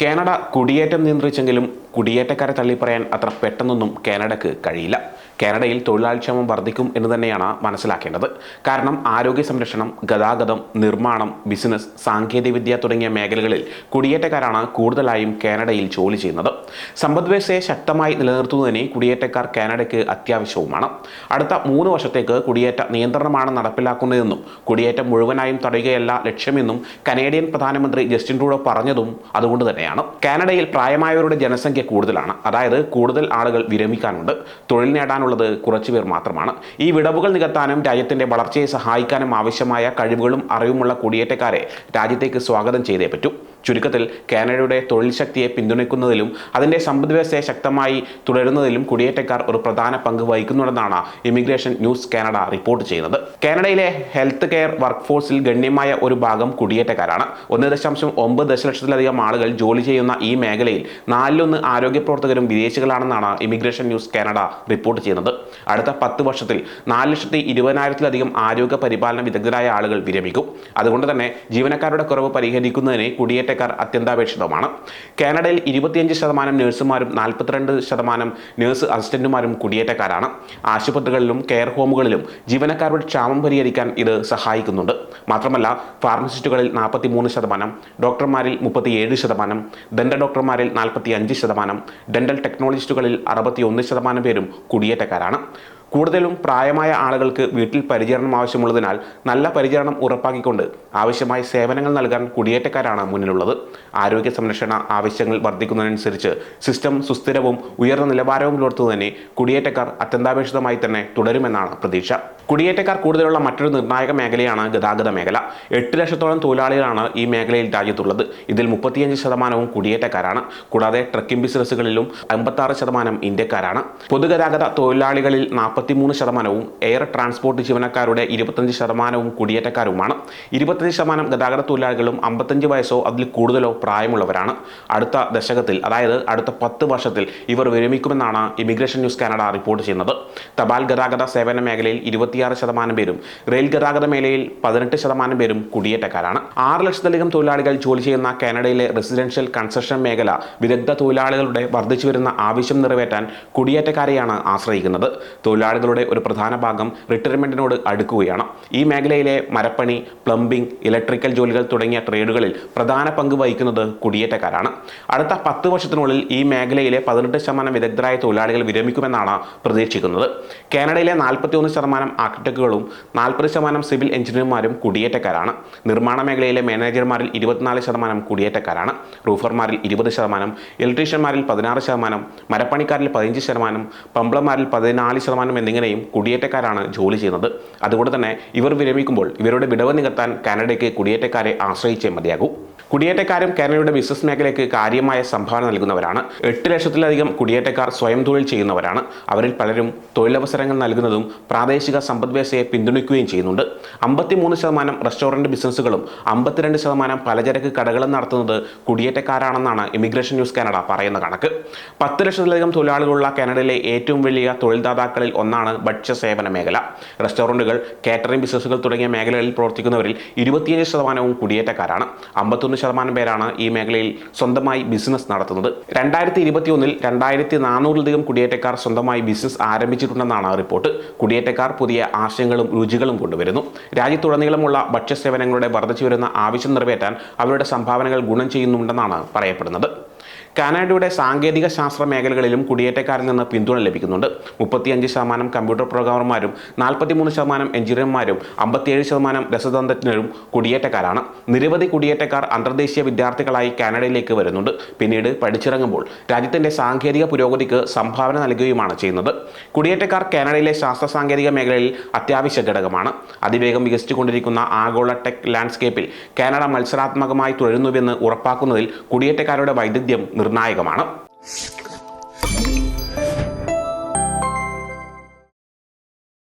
Canada കുടിയേറ്റം നിയന്ത്രിച്ചെങ്കിലും കുടിയേറ്റക്കാരെ തള്ളിപ്പറയാൻ അത്ര പെട്ടെന്നൊന്നും കാനഡയ്ക്ക് കഴിയില്ല. കാനഡയിൽ തൊഴിലാളിക്ഷമം വർദ്ധിക്കും എന്ന് തന്നെയാണ് മനസ്സിലാക്കേണ്ടത്. കാരണം ആരോഗ്യ സംരക്ഷണം ഗതാഗതം നിർമ്മാണം ബിസിനസ് സാങ്കേതികവിദ്യ തുടങ്ങിയ മേഖലകളിൽ കുടിയേറ്റക്കാരാണ് കൂടുതലായും കാനഡയിൽ ജോലി ചെയ്യുന്നത്. സമ്പദ്വ്യവസ്ഥയെ ശക്തമായി നിലനിർത്തുന്നതിന് കുടിയേറ്റക്കാർ കാനഡയ്ക്ക് അത്യാവശ്യവുമാണ്. അടുത്ത മൂന്ന് വർഷത്തേക്ക് കുടിയേറ്റ നിയന്ത്രണമാണ് നടപ്പിലാക്കുന്നതെന്നും കുടിയേറ്റം മുഴുവനായും തടയുകയല്ല ലക്ഷ്യമെന്നും കനേഡിയൻ പ്രധാനമന്ത്രി ജസ്റ്റിൻ ട്രൂഡോ പറഞ്ഞതും അതുകൊണ്ട് തന്നെയാണ്. കാനഡയിൽ പ്രായമായവരുടെ ജനസംഖ്യ കൂടുതലാണ്. അതായത് കൂടുതൽ ആളുകൾ വിരമിക്കാനുണ്ട്. തൊഴിൽ നേടാനുള്ളത് കുറച്ചുപേർ മാത്രമാണ്. ഈ വിടവുകൾ നികത്താനും രാജ്യത്തിന്റെ വളർച്ചയെ സഹായിക്കാനും ആവശ്യമായ കഴിവുകളും അറിവുമുള്ള കുടിയേറ്റക്കാരെ രാജ്യത്തേക്ക് സ്വാഗതം ചെയ്തേ പറ്റൂ. ചുരുക്കത്തിൽ കാനഡയുടെ തൊഴിൽ ശക്തിയെ പിന്തുണയ്ക്കുന്നതിലും അതിന്റെ സമ്പദ്വ്യവസ്ഥയെ ശക്തമായി തുടരുന്നതിലും കുടിയേറ്റക്കാർ ഒരു പ്രധാന പങ്ക് വഹിക്കുന്നുണ്ടെന്നാണ് ഇമിഗ്രേഷൻ ന്യൂസ് കാനഡ റിപ്പോർട്ട് ചെയ്യുന്നത്. കാനഡയിലെ ഹെൽത്ത് കെയർ വർക്ക് ഫോഴ്സിൽ ഗണ്യമായ ഒരു ഭാഗം കുടിയേറ്റക്കാരാണ്. ഒന്ന് ദശാംശം ഒമ്പത് ദശലക്ഷത്തിലധികം ആളുകൾ ജോലി ചെയ്യുന്ന ഈ മേഖലയിൽ നാലിലൊന്ന് ആരോഗ്യ പ്രവർത്തകരും വിദേശികളാണെന്നാണ് ഇമിഗ്രേഷൻ ന്യൂസ് കാനഡ റിപ്പോർട്ട് ചെയ്യുന്നത്. അടുത്ത പത്ത് വർഷത്തിൽ നാല് ലക്ഷത്തി ഇരുപതിനായിരത്തിലധികം ആരോഗ്യ പരിപാലന വിദഗ്ധരായ ആളുകൾ വിരമിക്കും. അതുകൊണ്ട് തന്നെ ജീവനക്കാരുടെ കുറവ് പരിഹരിക്കുന്നതിന് കുടിയേറ്റക്കാർ അത്യന്താപേക്ഷിതമാണ്. കാനഡയിൽ ഇരുപത്തിയഞ്ച് ശതമാനം നഴ്സുമാരും നാൽപ്പത്തിരണ്ട് ശതമാനം നഴ്സ് അസിസ്റ്റന്റുമാരും കുടിയേറ്റക്കാരാണ്. ആശുപത്രികളിലും കെയർ ഹോമുകളിലും ജീവനക്കാരുടെ ക്ഷാമം പരിഹരിക്കാൻ ഇത് സഹായിക്കുന്നുണ്ട്. മാത്രമല്ല ഫാർമസിസ്റ്റുകളിൽ നാൽപ്പത്തി മൂന്ന് ശതമാനം ഡോക്ടർമാരിൽ മുപ്പത്തിയേഴ് ശതമാനം ദന്ത ഡോക്ടർമാരിൽ നാൽപ്പത്തി അഞ്ച് ശതമാനം ഡെന്റൽ ടെക്നോളജിസ്റ്റുകളിൽ അറുപത്തി ഒന്ന് ശതമാനം പേരും കുടിയേറ്റക്കാരാണ്. കൂടുതലും പ്രായമായ ആളുകൾക്ക് വീട്ടിൽ പരിചരണം ആവശ്യമുള്ളതിനാൽ നല്ല പരിചരണം ഉറപ്പാക്കിക്കൊണ്ട് ആവശ്യമായ സേവനങ്ങൾ നൽകാൻ കുടിയേറ്റക്കാരാണ് മുന്നിലുള്ളത്. ആരോഗ്യ സംരക്ഷണ ആവശ്യങ്ങൾ വർദ്ധിക്കുന്നതിനനുസരിച്ച് സിസ്റ്റം സുസ്ഥിരവും ഉയർന്ന നിലവാരവും പുലർത്തുന്നതിനെ കുടിയേറ്റക്കാർ അത്യന്താപേക്ഷിതമായി തന്നെ തുടരുമെന്നാണ് പ്രതീക്ഷ. കുടിയേറ്റക്കാർ കൂടുതലുള്ള മറ്റൊരു നിർണായക മേഖലയാണ് ഗതാഗത മേഖല. എട്ട് ലക്ഷത്തോളം തൊഴിലാളികളാണ് ഈ മേഖലയിൽ രാജ്യത്തുള്ളത്. ഇതിൽ മുപ്പത്തിയഞ്ച് ശതമാനവും കുടിയേറ്റക്കാരാണ്. കൂടാതെ ട്രക്കിംഗ് ബിസിനസ്സുകളിലും അമ്പത്താറ് ശതമാനം ഇന്ത്യക്കാരാണ്. പൊതുഗതാഗത തൊഴിലാളികളിൽ നാൽപ്പത്തിമൂന്ന് ശതമാനവും എയർ ട്രാൻസ്പോർട്ട് ജീവനക്കാരുടെ ഇരുപത്തഞ്ച് ശതമാനവും കുടിയേറ്റക്കാരുമാണ്. ഇരുപത്തഞ്ച് ശതമാനം ഗതാഗത തൊഴിലാളികളും അമ്പത്തഞ്ച് വയസ്സോ അതിൽ കൂടുതലോ പ്രായമുള്ളവരാണ്. അടുത്ത ദശകത്തിൽ അതായത് അടുത്ത പത്ത് വർഷത്തിൽ ഇവർ വിരമിക്കുമെന്നാണ് ഇമിഗ്രേഷൻ ന്യൂസ് കാനഡ റിപ്പോർട്ട് ചെയ്യുന്നത്. തപാൽ ഗതാഗത സേവന മേഖലയിൽ ഇരുപത്തിയാറ് ശതമാനം പേരും റെയിൽ ഗതാഗത മേഖലയിൽ പതിനെട്ട് ശതമാനം പേരും കുടിയേറ്റക്കാരാണ്. ആറ് ലക്ഷത്തിലധികം തൊഴിലാളികൾ ജോലി ചെയ്യുന്ന കാനഡയിലെ റെസിഡൻഷ്യൽ കൺസ്ട്രക്ഷൻ മേഖല വിദഗ്ധ തൊഴിലാളികളുടെ വർദ്ധിച്ചു വരുന്ന ആവശ്യം നിറവേറ്റാൻ കുടിയേറ്റക്കാരെയാണ് ആശ്രയിക്കുന്നത്. തൊഴിലാളികളുടെ ഒരു പ്രധാന ഭാഗം റിട്ടയർമെന്റിനോട് അടുക്കുകയാണ്. ഈ മേഖലയിലെ മരപ്പണി പ്ലംബിംഗ് ഇലക്ട്രിക്കൽ ജോലികൾ തുടങ്ങിയ ട്രേഡുകളിൽ പ്രധാന പങ്ക് വഹിക്കുന്നത് കുടിയേറ്റക്കാരാണ്. അടുത്ത പത്ത് വർഷത്തിനുള്ളിൽ ഈ മേഖലയിലെ പതിനെട്ട് ശതമാനം വിദഗ്ധരായ തൊഴിലാളികൾ വിരമിക്കുമെന്നാണ് പ്രതീക്ഷിക്കുന്നത്. കാനഡയിലെ നാൽപ്പത്തിയൊന്ന് ശതമാനം ആർക്കിടെക്റ്റുകളും നാൽപ്പത് ശതമാനം സിവിൽ എഞ്ചിനീയർമാരും കുടിയേറ്റക്കാരാണ്. നിർമ്മാണ മേഖലയിലെ മാനേജർമാരിൽ ഇരുപത്തിനാല് ശതമാനം കുടിയേറ്റക്കാരാണ്. റൂഫർമാരിൽ ഇരുപത് ശതമാനം ഇലക്ട്രീഷ്യന്മാരിൽ പതിനാറ് ശതമാനം മരപ്പണിക്കാരിൽ പതിനഞ്ച് ശതമാനം പമ്പ്ലർമാരിൽ പതിനാല് ശതമാനം എന്നിങ്ങനെയും കുടിയേറ്റക്കാരാണ് ജോലി ചെയ്യുന്നത്. അതുകൊണ്ട് തന്നെ ഇവർ വിരമിക്കുമ്പോൾ ഇവരുടെ വിടവ് നികത്താൻ കാനഡയ്ക്ക് കുടിയേറ്റക്കാരെ ആശ്രയിച്ചേ മതിയാകൂ. കുടിയേറ്റക്കാരും കാനഡയുടെ ബിസിനസ് മേഖലയ്ക്ക് കാര്യമായ സംഭാവന നൽകുന്നവരാണ്. എട്ട് ലക്ഷത്തിലധികം കുടിയേറ്റക്കാർ സ്വയം തൊഴിൽ ചെയ്യുന്നവരാണ്. അവരിൽ പലരും തൊഴിലവസരങ്ങൾ നൽകുന്നതും പ്രാദേശിക സമ്പദ്വ്യവസ്ഥയെ പിന്തുണയ്ക്കുകയും ചെയ്യുന്നുണ്ട്. അമ്പത്തിമൂന്ന് ശതമാനം റെസ്റ്റോറന്റ് ബിസിനസ്സുകളും അമ്പത്തിരണ്ട് ശതമാനം പലചരക്ക് കടകളും നടത്തുന്നത് കുടിയേറ്റക്കാരാണെന്നാണ് ഇമിഗ്രേഷൻ ന്യൂസ് കാനഡ പറയുന്ന കണക്ക്. പത്ത് ലക്ഷത്തിലധികം തൊഴിലാളികളുള്ള കാനഡയിലെ ഏറ്റവും വലിയ തൊഴിൽദാതാക്കളിൽ ഒന്നാണ് ഭക്ഷ്യ സേവന മേഖല. റെസ്റ്റോറന്റുകൾ കാറ്ററിംഗ് ബിസിനസ്സുകൾ തുടങ്ങിയ മേഖലകളിൽ പ്രവർത്തിക്കുന്നവരിൽ ഇരുപത്തിയേഴ് ശതമാനവും കുടിയേറ്റക്കാരാണ്. അമ്പത്തൊന്ന് ശതമാനം പേരാണ് ഈ മേഖലയിൽ സ്വന്തമായി ബിസിനസ് നടത്തുന്നത്. രണ്ടായിരത്തി ഇരുപത്തിയൊന്നിൽ രണ്ടായിരത്തി നാനൂറിലധികം കുടിയേറ്റക്കാർ സ്വന്തമായി ബിസിനസ് ആരംഭിച്ചിട്ടുണ്ടെന്നാണ് റിപ്പോർട്ട്. കുടിയേറ്റക്കാർ പുതിയ ആശയങ്ങളും രുചികളും കൊണ്ടുവരുന്നു. രാജ്യത്തുടനീളമുള്ള ഭക്ഷ്യസേവനങ്ങളുടെ വർദ്ധിച്ചു വരുന്ന ആവശ്യം നിറവേറ്റാൻ അവരുടെ സംഭാവനകൾ ഗുണം ചെയ്യുന്നുണ്ടെന്നാണ് പറയപ്പെടുന്നത്. കാനഡയുടെ സാങ്കേതിക ശാസ്ത്ര മേഖലകളിലും കുടിയേറ്റക്കാരിൽ നിന്ന് പിന്തുണ ലഭിക്കുന്നുണ്ട്. മുപ്പത്തിയഞ്ച് ശതമാനം കമ്പ്യൂട്ടർ പ്രോഗ്രാമർമാരും നാൽപ്പത്തിമൂന്ന് ശതമാനം എഞ്ചിനീയർമാരും അമ്പത്തിയേഴ് ശതമാനം രസതന്ത്രജ്ഞരും കുടിയേറ്റക്കാരാണ്. നിരവധി കുടിയേറ്റക്കാർ അന്തർദേശീയ വിദ്യാർത്ഥികളായി കാനഡയിലേക്ക് വരുന്നുണ്ട്. പിന്നീട് പഠിച്ചിറങ്ങുമ്പോൾ രാജ്യത്തിന്റെ സാങ്കേതിക പുരോഗതിക്ക് സംഭാവന നൽകുകയുമാണ് ചെയ്യുന്നത്. കുടിയേറ്റക്കാർ കാനഡയിലെ ശാസ്ത്ര സാങ്കേതിക മേഖലയിൽ അത്യാവശ്യ ഘടകമാണ്. അതിവേഗം വികസിച്ചുകൊണ്ടിരിക്കുന്ന ആഗോള ടെക് ലാൻഡ്സ്കേപ്പിൽ കാനഡ മത്സരാത്മകമായി തുടരുന്നുവെന്ന് ഉറപ്പാക്കുന്നതിൽ കുടിയേറ്റക്കാരുടെ വൈദഗ്ധ്യം നിർണായകമാണ്.